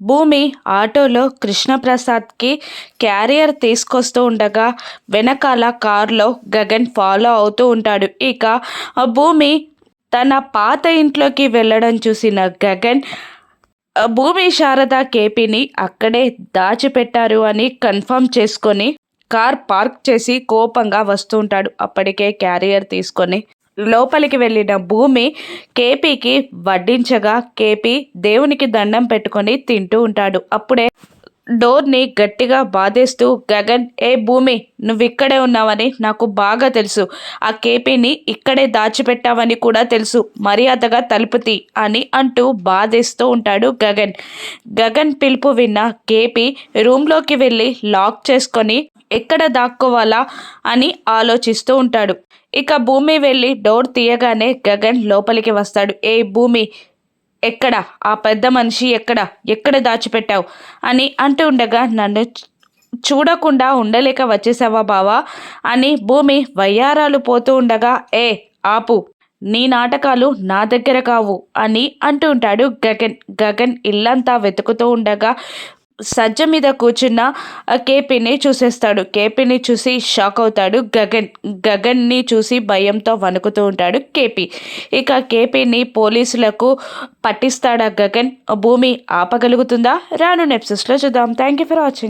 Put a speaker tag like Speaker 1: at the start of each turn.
Speaker 1: భూమి ఆటోలో కృష్ణప్రసాద్కి క్యారియర్ తీసుకొస్తూ ఉండగా వెనకాల కారులో గగన్ ఫాలో అవుతూ ఉంటాడు. ఇక భూమి తన పాత ఇంట్లోకి వెళ్ళడం చూసిన గగన్ భూమి శారద కేపీని అక్కడే దాచిపెట్టారు అని కన్ఫర్మ్ చేసుకొని కార్ పార్క్ చేసి కోపంగా వస్తూ ఉంటాడు. అప్పటికే క్యారియర్ తీసుకొని లోపలికి వెళ్ళిన భూమి కేపీకి వడ్డించగా కేపీ దేవునికి దండం పెట్టుకొని తింటూ ఉంటాడు. అప్పుడే డోర్ని గట్టిగా బాధేస్తూ గగన్ ఏ భూమి నువ్వు ఇక్కడే ఉన్నావని నాకు బాగా తెలుసు. ఆ కేపీని ఇక్కడే దాచిపెట్టావని కూడా తెలుసు. మర్యాదగా తలుపుతి అని అంటూ బాధేస్తూ ఉంటాడు గగన్. గగన్ పిలుపు విన్న కేపీ రూమ్లోకి వెళ్ళి లాక్ చేసుకొని ఎక్కడ దాక్కోవాలా అని ఆలోచిస్తూ ఉంటాడు. ఇక భూమి వెళ్ళి డోర్ తీయగానే గగన్ లోపలికి వస్తాడు. ఏ భూమి? ఎక్కడ? ఆ పెద్ద మనిషి ఎక్కడ? ఎక్కడ దాచిపెట్టావు? అని అంటూ ఉండగా నన్ను చూడకుండా ఉండలేక వచ్చేసావా బావా? అని భూమి వయ్యారాలు పోతూ ఉండగా ఏ ఆపు నీ నాటకాలు నా దగ్గర కావు అని అంటూ ఉంటాడు గగన్. గగన్ ఇల్లంతా వెతుకుతూ ఉండగా సజ్జ మీద కూర్చున్న ఆ కేపీని చూసేస్తాడు. కేపీని చూసి షాక్ అవుతాడు. గగన్ గగన్ని చూసి భయంతో వణుకుతూ ఉంటాడు కేపీ. ఇక కేపీని పోలీసులకు పట్టిస్తాడా గగన్? భూమి ఆపగలుగుతుందా? రాను నెప్సెస్లో చూద్దాం. Thank you for watching